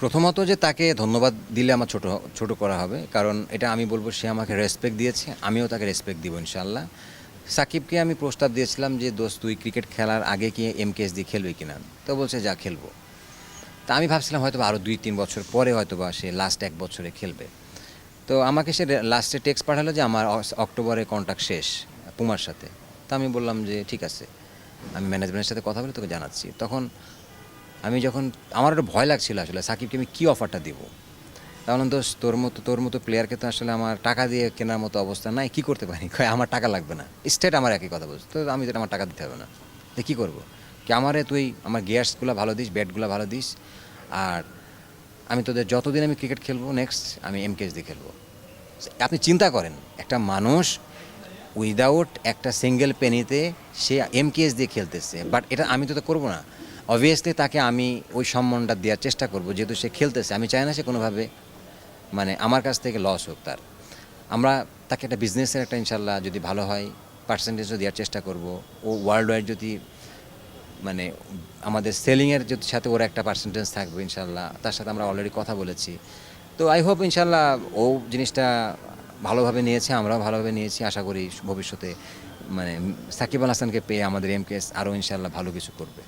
প্রথমত যে তাকে ধন্যবাদ দিলে আমার ছোট ছোট করা হবে, কারণ এটা আমি বলব সে আমাকে রেসপেক্ট দিয়েছে, আমিও তাকে রেসপেক্ট দিব ইনশাল্লাহ সাকিবকে আমি প্রস্তাব দিয়েছিলাম যে, দোস্ত, তুই ক্রিকেট খেলার আগে কি এমকেএস দিয়ে খেলবি কিনা? তো বলছে, যা, খেলব। তা আমি ভাবছিলাম হয়তো আরও দুই, তিন বছর পরে হয়তো বা সে লাস্ট এক বছরে খেলবে। তো আমাকে সে লাস্টে টেক্সট পাঠালো যে, আমার অক্টোবরে কন্ট্যাক্ট শেষ পুমার সাথে। তা আমি বললাম যে, ঠিক আছে। আমি ম্যানেজমেন্টের সাথে কথা বলে তোকে জানাচ্ছি। তখন আমি যখন, আমার একটা ভয় লাগছিল আসলে, সাকিবকে আমি কী অফারটা দেবো? তাহলে তো তোর মতো তোর মতো প্লেয়ারকে তো আসলে আমার টাকা দিয়ে কেনার মতো অবস্থা নাই, কী করতে পারি? আমার টাকা লাগবে না। স্টেট আমার একই কথা বলছে, তো আমি যেটা আমার টাকা দিতে হবে না। তো কী করব? কি আমারে তুই, আমার গিয়ার্সগুলো ভালো দিস ব্যাটগুলো ভালো দিস, আর আমি তোদের যতদিন আমি ক্রিকেট খেলব নেক্সট আমি এমকেএস দিয়ে খেলব। আপনি চিন্তা করেন, একটা মানুষ উইদাউট একটা সিঙ্গেল পেনিতে সে এমকেএস দিয়ে খেলতেছে বাট এটা আমি তো তো করব না। অবভিয়াসলি তাকে আমি ওই সম্মানটা দেওয়ার চেষ্টা করব। যেহেতু সে খেলতেছে, আমি চাই না সে কোনোভাবে মানে আমার কাছ থেকে লস হোক তার। আমরা তাকে একটা বিজনেসের একটা ইনশাল্লাহ যদি ভালো হয় পার্সেন্টেজও দেওয়ার চেষ্টা করব। ও ওয়ার্ল্ড ওয়াইড যদি মানে আমাদের সেলিংয়ের যদি সাথে ওর একটা পার্সেন্টেজ থাকবে ইনশাল্লাহ তার সাথে আমরা অলরেডি কথা বলেছি। তো আই হোপ ইনশাল্লাহ ও জিনিসটা ভালোভাবে নিয়েছে, আমরাও ভালোভাবে নিয়েছি। আশা করি ভবিষ্যতে মানে সাকিব আল হাসানকে পেয়ে আমাদের এমকেএস আরও ইনশাল্লাহ ভালো কিছু করবে।